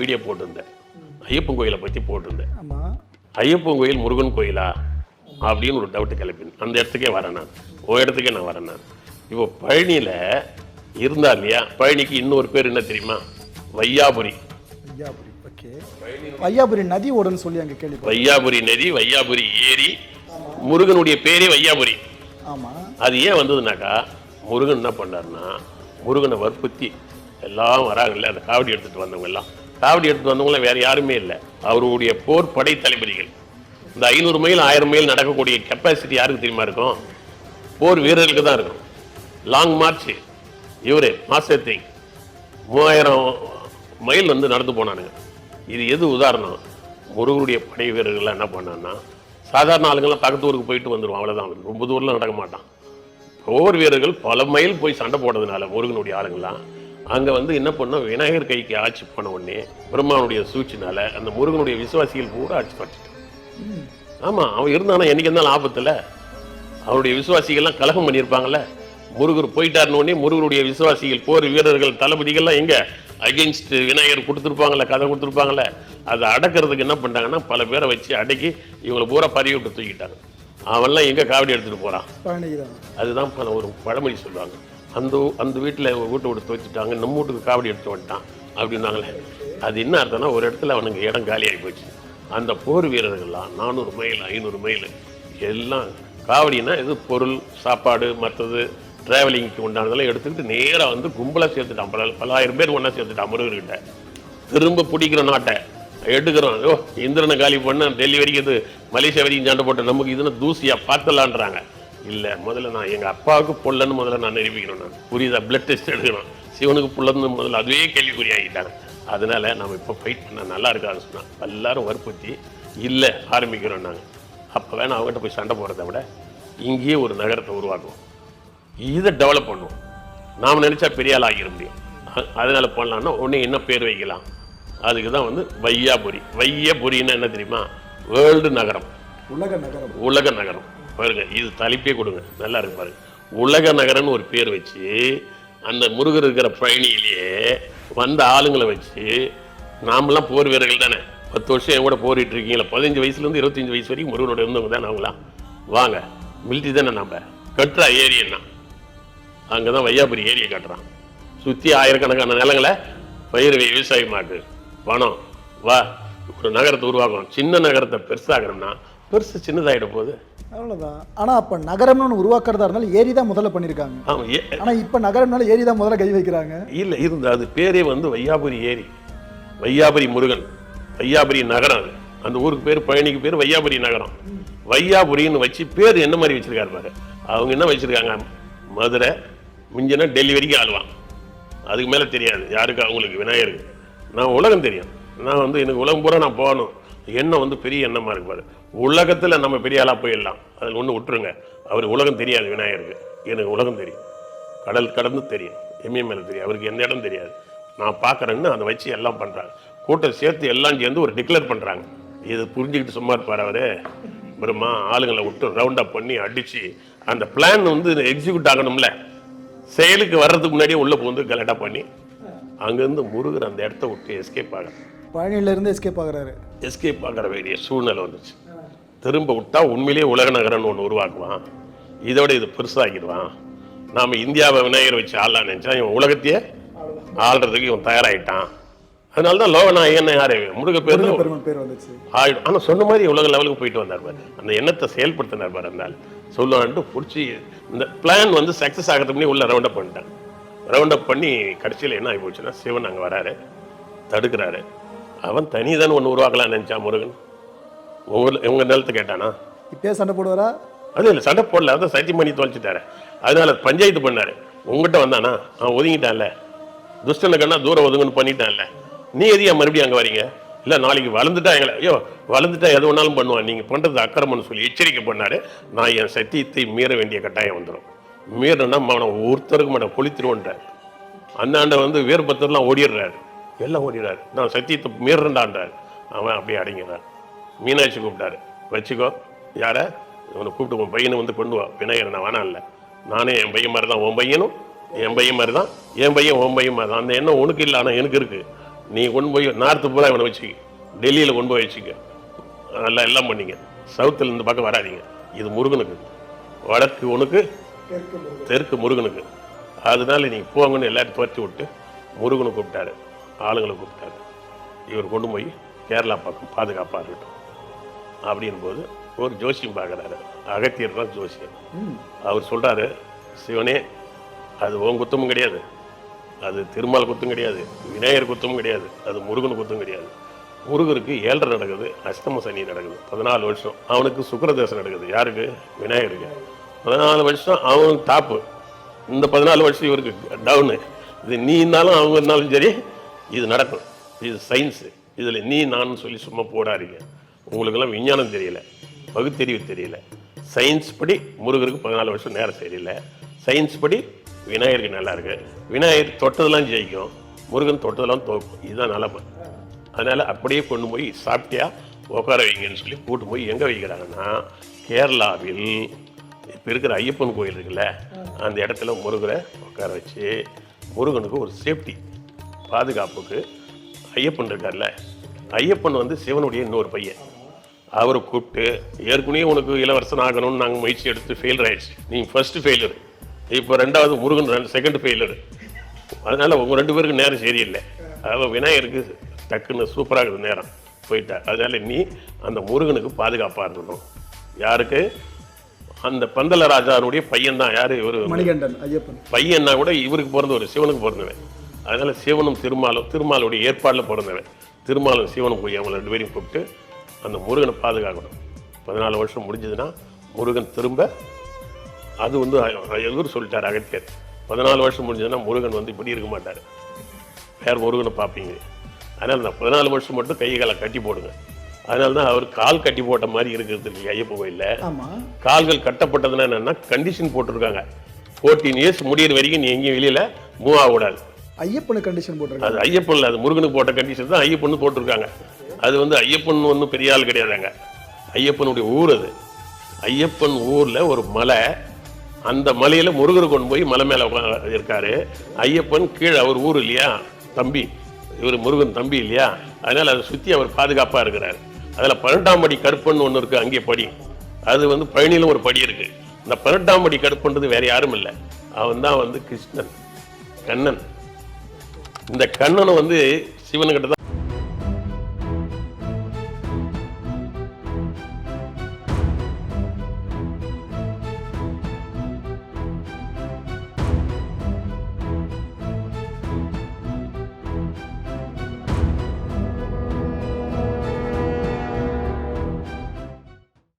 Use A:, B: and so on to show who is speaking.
A: Video போட்டிருந்தேன். ஐயப்பன் கோயிலை பற்றி போட்டிருந்தேன். ஐயப்பன் கோயில் முருகன் கோயிலா? அப்படின்னு ஒரு டவுட்டு கிளப்பினேன் அந்த இடத்துக்கே வரேன் நான். ஓ இடத்துக்கே நான் வரேன் நான். இப்போ பழனியில் இருந்தா இல்லையா? பழனிக்கு இன்னொரு பேர் என்ன தெரியுமா? வையாபுரி.
B: வையாபுரி ஓகே வையாபுரி நதி ஓடுன்னு சொல்லி அங்கே கேள்வி
A: வையாபுரி நதி வையாபுரி ஏரி. முருகனுடைய பேரே வையாபுரி.
B: ஆமாம்
A: அது ஏன் வந்ததுனாக்கா முருகன் என்ன பண்ணாருன்னா முருகனை வற்புறுத்தி எல்லாம் வராங்கல்ல அந்த காவடி எடுத்துட்டு வந்தவங்க எல்லாம். காவடி எடுத்து வந்தவங்களாம் வேற யாருமே இல்லை. அவருடைய போர் படை தளபதிகள். இந்த ஐநூறு மைல் ஆயிரம் மைல் நடக்கக்கூடிய கெப்பாசிட்டி யாருக்கு தெரியுமா இருக்கும்? போர் வீரர்களுக்கு தான் இருக்கும். லாங் மார்ச் இவரு மாசத்தை மூவாயிரம் மைல் வந்து நடந்து போனானுங்க. இது எது உதாரணம்? முருகனுடைய படை வீரர்கள்லாம் என்ன பண்ணான்னா சாதாரண ஆளுங்கள்லாம் பக்கத்து ஊருக்கு போயிட்டு வந்துடுவான் அவ்வளோதான் ரொம்ப தூரம்லாம் நடக்க மாட்டான். போர் வீரர்கள் பல மைல் போய் சண்டை போடுறதுனால முருகனுடைய ஆளுங்கள்லாம் அங்கே வந்து என்ன பண்ணோம்? விநாயகர் கைக்கு ஆட்சி பண்ண உடனே பிரம்மாவுடைய சூழ்ச்சினால அந்த முருகனுடைய விசுவாசிகள் பூரா ஆட்சி பண்ணிட்டான் ஆமாம் அவன் இருந்தானா என்னைக்கு இருந்தாலும் ஆபத்தில். அவருடைய விசுவாசிகள்லாம் கலகம் பண்ணியிருப்பாங்கல்ல? முருகர் போயிட்டாருன்னு உடனே முருகருடைய விசுவாசிகள் போர் வீரர்கள் தளபதிகள்லாம் எங்க? அகெயின்ஸ்ட் விநாயகர் கொடுத்துருப்பாங்கல்ல கதை கொடுத்துருப்பாங்கல்ல? அதை அடக்கிறதுக்கு என்ன பண்ணிட்டாங்கன்னா பல பேரை வச்சு அடக்கி இவங்களை பூரா பறி விட்டு தூக்கிட்டாங்க. அவன்லாம் எங்கே காவடி எடுத்துகிட்டு போகிறான் அதுதான் பல ஒரு பழமொழி சொல்லுவாங்க. அந்த அந்த வீட்டில் வீட்டை விட்டு துவைச்சிட்டாங்க நம்ம வீட்டுக்கு காவடி எடுத்து வந்துட்டான் அப்படின்னாங்களே. அது என்ன அர்த்தம்னா ஒரு இடத்துல அவனுக்கு இடம் காலியாகி போச்சு. அந்த போர் வீரர்கள்லாம் நானூறு மைல் ஐநூறு மைல் எல்லாம் காவடினா இது பொருள் சாப்பாடு மற்றது ட்ராவலிங்க்கு உண்டானதெல்லாம் எடுத்துக்கிட்டு நேராக வந்து கும்பலாக சேர்த்துட்டான். பல பல்லாயிரம் பேர் ஒன்றா சேர்த்துட்டான் முருகர்கிட்ட. திரும்ப பிடிக்கிற நாட்டை எடுக்கிறோம். ஓ இந்திரனை காலி பண்ண டெல்லி வரைக்கும் இது மலேசியா வரைக்கும் சண்டை போட்டு நமக்கு இதுன்னு தூசியாக பார்த்தலான்றாங்க இல்லை முதல்ல நான் எங்கள் அப்பாவுக்கு பொல்லன்னு முதல்ல நான் நிரூபிக்கணும் நான். புரியுதா? பிளட் டெஸ்ட் எடுக்கணும். சிவனுக்கு புல்லன்னு முதல்ல அதுவே கேள்விக்குறியாகிட்டாங்க. அதனால நம்ம இப்போ ஃபைட் பண்ண நல்லா இருக்காதுன்னு சொன்னா எல்லாரும் வற்புறுத்தி இல்லை ஆரம்பிக்கிறோம் நாங்கள் அப்போ வேணா அவங்ககிட்ட போய் சண்டை போடுறத விட இங்கேயே ஒரு நகரத்தை உருவாக்குவோம். இதை டெவலப் பண்ணுவோம். நாம் நினைச்சா பெரிய ஆள் ஆகிட முடியும். அதனால பண்ணலாம்னா உடனே என்ன பேர் வைக்கலாம்? அதுக்கு தான் வந்து வையாபுரி. வையபுரின்னா என்ன தெரியுமா? வேர்ல்டு நகரம்.
B: உலக நகரம்.
A: உலக நகரம். பாருங்க இது தலைப்பே கொடுங்க. நல்லா இருக்கு பாருங்க. உலக நகரம்னு ஒரு பேர் வச்சு அந்த முருகர் இருக்கிற பயணியிலேயே வந்த ஆளுங்களை வச்சு நாமெல்லாம் போர் வீரர்கள் தானே. பத்து வருஷம் என் கூட போரிட்டு இருக்கீங்களா. பதினஞ்சு வயசுலேருந்து இருபத்தஞ்சு வயசு வரைக்கும் முருகனோட இருந்தவங்க தானே அவங்களாம். வாங்க மிலிட்ரி தானே நம்ம கட்டுறா ஏரியன்னா அங்கே தான் வையாபுரி ஏரியை கட்டுறான். சுற்றி ஆயிரக்கணக்கான நிலங்களை பயிர் வி- விவசாயமாக்கு பணம் வா ஒரு நகரத்தை உருவாக்கணும். சின்ன நகரத்தை பெருசாகணும்னா பெருசு சின்னதாயிட போகுது.
B: அவ்வளோதான் ஆனால் அப்போ நகரம்னு ஒன்று உருவாக்குறதா இருந்தாலும் ஏரி தான் முதல்ல பண்ணியிருக்காங்க ஆனால் இப்போ நகரம்னால ஏரி தான் முதல்ல கை வைக்கிறாங்க.
A: இல்லை இருந்து அது பேரே வந்து வையாபுரி ஏரி. வையாபுரி முருகன். வையாபுரி நகரம் அது. அந்த ஊருக்கு பேர் பழனிக்கு பேர் வையாபுரி நகரம். வையாபுரின்னு வச்சு பேர் என்ன மாதிரி வச்சிருக்காரு பாரு. அவங்க என்ன வச்சிருக்காங்க? மதுரை மிஞ்சினா டெல்லி வரைக்கும் ஆளுவான். அதுக்கு மேலே தெரியாது. யாருக்கு? அவங்களுக்கு விநாயகருக்கு. நான் உலகம் தெரியும். நான் வந்து எனக்கு உலகம் பூரா நான் போகணும். எண்ணம் வந்து பெரிய எண்ணமாக இருக்கு பாரு. உலகத்தில் நம்ம பெரிய ஆளாக போயிடலாம். அதில் ஒன்று விட்டுருங்க. அவர் உலகம் தெரியாது விநாயகருக்கு. எனக்கு உலகம் தெரியும். கடல் கடந்து தெரியும். எம்ஏ மேலே தெரியும். அவருக்கு எந்த இடம் தெரியாது. நான் பார்க்குறேன்னு அதை வச்சு எல்லாம் பண்ணுறாங்க கூட்டம் சேர்த்து எல்லாம் சேர்ந்து ஒரு டிக்ளேர் பண்ணுறாங்க இது புரிஞ்சுக்கிட்டு சும்மா இருப்பார் அவரு. பிரம்மா ஆளுங்களை விட்டு ரவுண்ட் அப் பண்ணி அடித்து அந்த பிளான் வந்து எக்ஸிக்யூட் ஆகணும்ல. செயலுக்கு வர்றதுக்கு முன்னாடியே உள்ளே புகுந்து கலெக்டாக பண்ணி அங்கேருந்து முருகர் அந்த இடத்த விட்டு எஸ்கேப் ஆக
B: பழனியிலேருந்து எஸ்கேப் ஆகுறாரு.
A: எஸ்கேப் ஆகிற வேண்டிய சூழ்நிலை வந்துச்சு. திரும்ப விட்டா உண்மையிலேயே உலக நகரம்னு ஒன்று உருவாக்குவான். இதோட இது பெருசாகிடுவான். நாம் இந்தியாவை விநாயகர் வச்சு ஆளலாம் நினச்சா இவன் உலகத்தையே ஆள்றதுக்கு இவன் தயாராகிட்டான் அதனால தான் லோகநாயகன் யாரு முருக பேர்
B: பேர் வந்துச்சு.
A: ஆயிடும். ஆனால் சொன்ன மாதிரி உலக லெவலுக்கு போயிட்டு வந்தார் பாரு. அந்த எண்ணத்தை செயல்படுத்தினார் பாரு ஆள். சொல்லுவான்ட்டு பிடிச்சி இந்த பிளான் வந்து சக்ஸஸ் ஆகிறதுக்கு முன்னே உள்ள ரவுண்ட் அப் பண்ணிட்டாங்க ரவுண்ட் அப் பண்ணி கடைசியில் என்ன ஆகி போச்சுன்னா சிவன் அங்கே வராரு. தடுக்கிறாரு. அவன் தனிதான் ஒன்று உருவாக்கலாம்னு நினச்சான் முருகன். உங்க உங்க நிலத்தை கேட்டானா?
B: இப்பயே சண்டை போடுவாரா?
A: அது இல்லை சண்டை போடல. அதான் சத்தியம் பண்ணி தொலைச்சிட்டாரு. அதனால பஞ்சாயத்து பண்ணாரு. உங்ககிட்ட வந்தானா? அவன் ஒதுங்கிட்டான்ல. துஷ்டனை கண்ணா தூரம் ஒதுங்குன்னு பண்ணிட்டான்ல. நீ எதையா மறுபடியும் அங்கே வரீங்க? இல்லை நாளைக்கு வளர்ந்துட்டா எங்களை ஐயோ வளர்ந்துட்டா எது வேணாலும் பண்ணுவான். நீங்கள் பண்ணுறது அக்கிரமம்னு சொல்லி எச்சரிக்கை பண்ணாரு. நான் என் சத்தியத்தை மீற வேண்டிய கட்டாயம் வந்துடும் மீறனா அவனை ஒருத்தருக்கு மாட்டேன் கொளுத்திருவோன்றார் அந்தாண்ட வந்து வீரபத்திரம்லாம் ஓடிடுறாரு. எல்லாம் ஓடிடுறாரு. நான் சத்தியத்தை மீறண்டான்றார். அவன் அப்படியே அடங்கிறார் மீனாட்சி கூப்பிட்டாரு. வச்சுக்கோ. யார? இவனை கூப்பிட்டு உன் பையனை வந்து கொண்டு வா. விநாயகர் நான் வேணாம் இல்லை. நானே என் பையன் மாதிரி தான் உன் பையனும் என் பையன் மாதிரி தான் என் பையன் உன் பையன் மாதிரி தான். அந்த எண்ணம் உனக்கு இல்லை ஆனால் எனக்கு இருக்கு. நீ கொண்டு போய் நார்த்து பூரா இவனை வச்சுக்க. டெல்லியில் கொண்டு போய் வச்சுக்க. நல்லா எல்லாம் பண்ணீங்க சவுத்தில் இந்த பக்கம் வராதீங்க. இது முருகனுக்கு. வடக்கு உனக்கு தெற்கு முருகனுக்கு. அதனால நீங்கள் போங்கன்னு எல்லாரும் துரத்தி விட்டு முருகனை கூப்பிட்டாரு. ஆளுங்களை கூப்பிட்டாரு. இவர் கொண்டு போய் கேரளா பக்கம் பாதுகாப்பாக இருக்கட்டும். அப்படின் போது ஒரு ஜோசியம் பார்க்குறாரு. அகத்தியர் தான் ஜோசியம். அவர் சொல்கிறாரு சிவனே அது உன் குத்தமும் கிடையாது. அது திருமால் குத்தம் கிடையாது. விநாயகர் குத்தமும் கிடையாது. அது முருகன் குத்தம் கிடையாது. முருகருக்கு ஏழரை நடக்குது அஷ்டம சனி நடக்குது. பதினாலு வருஷம் அவனுக்கு சுக்கிரதேசம் நடக்குது. யாருக்கு? விநாயகருக்கு. பதினாலு வருஷம் அவனுக்கு டாப்பு இந்த பதினாலு வருஷம் இவருக்கு டவுனு இது நீ இருந்தாலும் அவங்க இருந்தாலும் சரி இது நடக்கும் இது சயின்ஸு இதில் நீ நான் சொல்லி சும்மா போடாதீங்க. உங்களுக்கெல்லாம் விஞ்ஞானம் தெரியல பகுத்தறிவு தெரியல. சயின்ஸ் படி முருகருக்கு பதினாலு வருஷம் நேரம் சரியில்லை. சயின்ஸ் படி விநாயகருக்கு நல்லா இருக்கு. விநாயகர் தொட்டதெல்லாம் ஜெயிக்கும். முருகன் தொட்டதெல்லாம் தோக்கும். இதுதான் நிலமை. அதனால் அப்படியே கொண்டு போய் சாப்பிட்டியா உட்கார வைங்கன்னு சொல்லி கூட்டு போய் எங்கே வைக்கிறாங்கன்னா கேரளாவில் இப்போ இருக்கிற ஐயப்பன் கோயில் இருக்குல்ல அந்த இடத்துல முருகரை உட்கார வச்சு முருகனுக்கு ஒரு சேஃப்டி பாதுகாப்புக்கு ஐயப்பன் இருக்கார்ல ஐயப்பன் வந்து சிவனுடைய இன்னொரு பையன். அவரை கூப்பிட்டு ஏற்கனவே உனக்கு இளவரசன் ஆகணும்னு நாங்கள் முயற்சி எடுத்து ஃபெயிலர் ஆயிடுச்சு. நீ ஃபர்ஸ்ட் ஃபெயிலர் இப்போ ரெண்டாவது முருகன் ரெண்டு செகண்ட் ஃபெயிலர் அதனால உங்க ரெண்டு பேருக்கு நேரம் சரியில்லை. அதாவது விநாயகருக்கு டக்குன்னு சூப்பராக இருக்குது நேரம். போயிட்டா. அதனால நீ அந்த முருகனுக்கு பாதுகாப்பாக இருக்கணும். யாருக்கு? அந்த பந்தல ராஜாவுடைய பையன் தான் யாரு? இவரு
B: மணிகண்டன் ஐயப்பன்.
A: பையன்னா கூட இவருக்கு பிறந்தவர் சிவனுக்கு பிறந்தவன். அதனால சிவனும் திருமாலும் திருமாலுடைய ஏற்பாடில் பிறந்தவன். திருமாலும் சிவனும் போய் அவங்க ரெண்டு பேரையும் கூப்பிட்டு அந்த முருகனை பாதுகாக்கணும். பதினாலு வருஷம் முடிஞ்சதுன்னா முருகன் திரும்ப அது வந்து எதிர் சொல்லிட்டார் அகத்தியர். பதினாலு வருஷம் முடிஞ்சதுன்னா முருகன் வந்து இப்படி இருக்க மாட்டார். வேற முருகனை பார்ப்பீங்க. அதனால அந்த பதினாலு வருஷம் மட்டும் கை காலை கட்டி போடுங்க. அதனால தான் அவர் கால் கட்டி போட்ட மாதிரி இருக்கிறது இருக்கு ஐயப்ப கோயிலில். கால்கள் கட்டப்பட்டதுன்னா என்னன்னா கண்டிஷன் போட்டிருக்காங்க. ஃபோர்டீன் இயர்ஸ் முடியிற வரைக்கும் நீ எங்கேயும் வெளியில மூவ் ஆகக்கூடாது
B: ஐயப்பனு கண்டிஷன் போட்டிருக்காங்க.
A: அது ஐயப்பன்ல அது முருகனுக்கு போட்ட கண்டிஷன் தான் ஐயப்பன் போட்டிருக்காங்க. அது வந்து ஐயப்பன் ஒன்றும் பெரிய ஆள் கிடையாதுங்க. ஐயப்பனுடைய ஊர் அது. ஐயப்பன் ஊரில் ஒரு மலை அந்த மலையில் முருகர் கொண்டு போய் மலை மேலே இருக்காரு. ஐயப்பன் கீழே அவர் ஊர் இல்லையா? தம்பி. இவர் முருகன் தம்பி இல்லையா? அதனால் அதை சுற்றி அவர் பாதுகாப்பாக இருக்கிறார். அதில் பன்னெண்டாம் படி கருப்பன் ஒன்று இருக்குது அங்கே படி. அது வந்து பழனியிலும் ஒரு படி இருக்குது இந்த பன்னெண்டாம் படி கருப்புன்றது வேறு யாரும் இல்லை. அவன் தான் வந்து கிருஷ்ணன். கண்ணன். இந்த கண்ணனை வந்து சிவனுக்கிட்ட தான்